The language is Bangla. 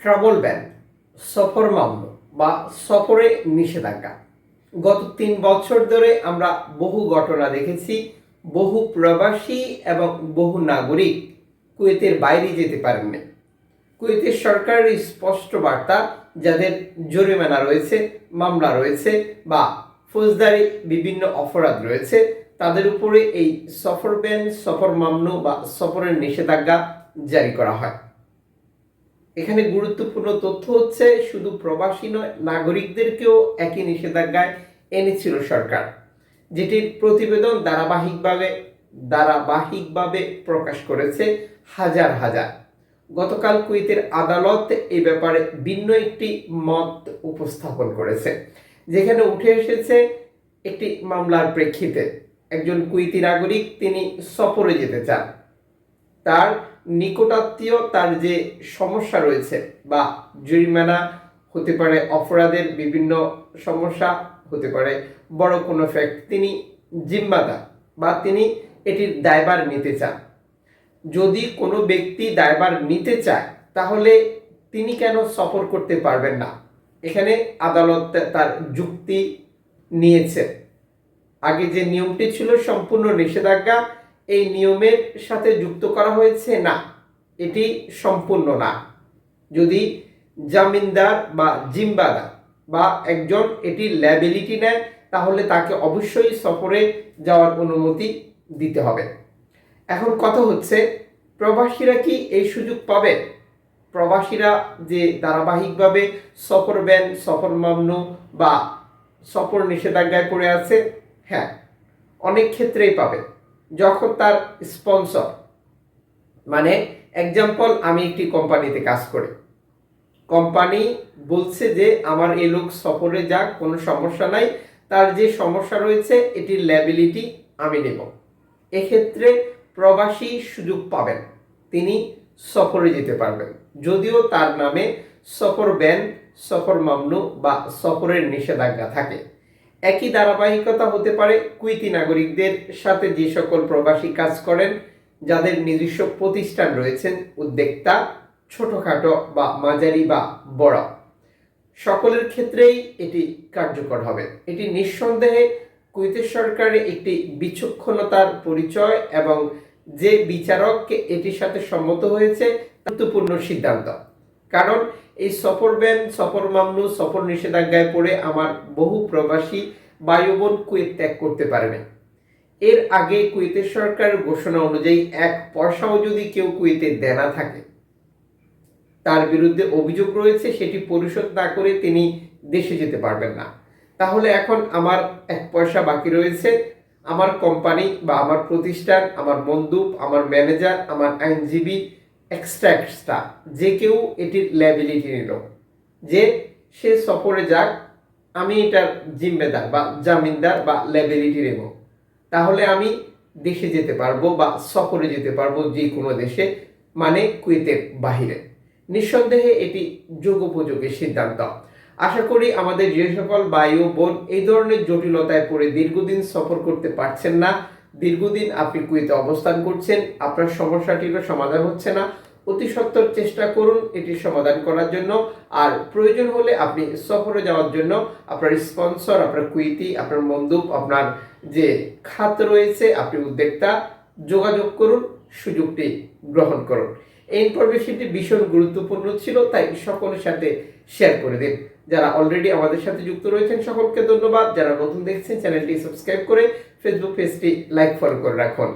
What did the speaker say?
ট্রাভেল ব্যান, সফর মামলা বা সফরে নিষেধাজ্ঞা। গত তিন বছর ধরে আমরা বহু ঘটনা দেখেছি, বহু প্রবাসী এবং বহু নাগরিক কুয়েতের বাইরে যেতে পারেননি কুয়েতের সরকারের স্পষ্ট বার্তা, যাদের জরিমানা রয়েছে, মামলা রয়েছে বা ফৌজদারি বিভিন্ন অপরাধ রয়েছে, তাদের উপরে এই সফর ব্যান, সফর মামনু বা সফরের নিষেধাজ্ঞা জারি করা হয়। এখানে গুরুত্বপূর্ণ তথ্য হচ্ছে, শুধু প্রবাসী নয়, নাগরিকদেরকেও একই নিষেধাজ্ঞায় এনেছিল সরকার, যেটির প্রতিবেদন ধারাবাহিকভাবে ধারাবাহিকভাবে প্রকাশ করেছে হাজার হাজার। গতকাল কুয়েতের আদালত এই ব্যাপারে ভিন্ন একটি মত উপস্থাপন করেছে, যেখানে উঠে এসেছে একটি মামলার প্রেক্ষিতে। একজন কুয়েতি নাগরিক, তিনি সফরে যেতে চান। তার নিকটাত্মীয় তার যে সমস্যা রয়েছে বা জরিমানা হতে পারে, অপরাধের বিভিন্ন সমস্যা হতে পারে, বড় কোনো ফ্যাক্ট তিনি জিম্মাদার বা তিনি এটির দায়বার নিতে চান। যদি কোনো ব্যক্তি দায়বার নিতে চায়, তাহলে তিনি কেন সফর করতে পারবেন না? এখানে আদালত তার যুক্তি নিয়েছে। আগে যে নিয়মটি ছিল, সম্পূর্ণ নিষেধাজ্ঞা এই নিয়মের সাথে যুক্ত করা হয়েছে না, এটি সম্পূর্ণ না। যদি জামিনদার বা জিম্বাদার বা একজন এটি ল্যাবিলিটি নেয়, তাহলে তাকে অবশ্যই সফরে যাওয়ার অনুমতি দিতে হবে। এখন কথা হচ্ছে, প্রবাসীরা কি এই সুযোগ পাবে? প্রবাসীরা যে ধারাবাহিকভাবে সফর ব্যান, সফর মামনু বা সফর নিষেধাজ্ঞায় পড়ে আছে হ্যাঁ অনেক ক্ষেত্রেই পাবে। যখন তার স্পন্সর মানে এক্সাম্পল আমি একটি কোম্পানিতে কাজ করি। কোম্পানি বলছে যে, আমার এই লোক সফরে যাক, কোনো সমস্যা নাই, তার যে সমস্যা রয়েছে, এটির ল্যাবিলিটি আমি নেব। এক্ষেত্রে প্রবাসী সুযোগ পাবেন, তিনি সফরে যেতে পারবেন। যদিও তার নামে সফর ব্যান, সফর মামনু বা সফরের নিষেধাজ্ঞা থাকে। একই ধারাবাহিকতা হতে পারে কুইতি নাগরিকদের সাথে যে সকল প্রবাসী কাজ করেন, যাদের নিজস্ব প্রতিষ্ঠান রয়েছেন, উদ্যোক্তা, ছোটখাটো বা মাঝারি বা বড়। সকলের ক্ষেত্রেই এটি কার্যকর হবে। এটি নিঃসন্দেহে কুয়েতের সরকারের একটি বিচক্ষণতার পরিচয় এবং যে বিচারককে এটির সাথে সম্মত হয়েছে, গুরুত্বপূর্ণ সিদ্ধান্ত। কারণ এই সফর ব্যান, সফর মামলু, সফর নিষেধাজ্ঞায় পড়ে আমার বহু প্রবাসী বায়ুবন কুয়েত ত্যাগ করতে পারবে এর আগে কুয়েতের সরকারের ঘোষণা অনুযায়ী এক পয়সাও যদি কেউ কুয়েতে দেনা থাকে, তার বিরুদ্ধে অভিযোগ রয়েছে, সেটি পরিশোধ না করে তিনি দেশে যেতে পারবেন না। তাহলে এখন আমার এক পয়সা বাকি রয়েছে, আমার কোম্পানি বা আমার প্রতিষ্ঠান, আমার বন্দুক আমার ম্যানেজার, আমার আইনজীবী এক্সট্রা এক্সট্রা যে কেউ এটির ল্যাবিলিটি নিল। যে সে সফরে যাক, আমি এটার জিম্মেদার বা জামিনদার বা ল্যাবিলিটি নেব। তাহলে আমি দেশে যেতে পারব বা সফরে যেতে পারব যে কোনো দেশে মানে কুয়েতের বাহিরে। নিঃসন্দেহে এটি যোগোপযোগী সিদ্ধান্ত। আশা করি আমাদের যে সকল বায়ু বোন এই ধরনের জটিলতায় পড়ে দীর্ঘদিন সফর করতে পারছেন না। দীর্ঘদিন আপনি কুয়েতে অবস্থান করছেন, আপনার সমস্যাটিরও সমাধান হচ্ছে না। অতি সত্বর চেষ্টা করুন এটির সমাধান করার জন্য। আর প্রয়োজন হলে আপনি সফরে যাওয়ার জন্য আপনার স্পন্সর, আপনার কুইতি আপনার মন্দুপ আপনার যে খাত রয়েছে, আপনি উদ্যোক্তা, যোগাযোগ করুন, সুযোগটি গ্রহণ করুন। এই ইনফরমেশনটি ভীষণ গুরুত্বপূর্ণ ছিল, তাই সকলের সাথে শেয়ার করে দিন। যারা অলরেডি আমাদের সাথে যুক্ত রয়েছেন, সকলকে ধন্যবাদ। যারা নতুন দেখছেন, চ্যানেলটি সাবস্ক্রাইব করে ফেসবুক পেজটি লাইক ফলো করে রাখুন।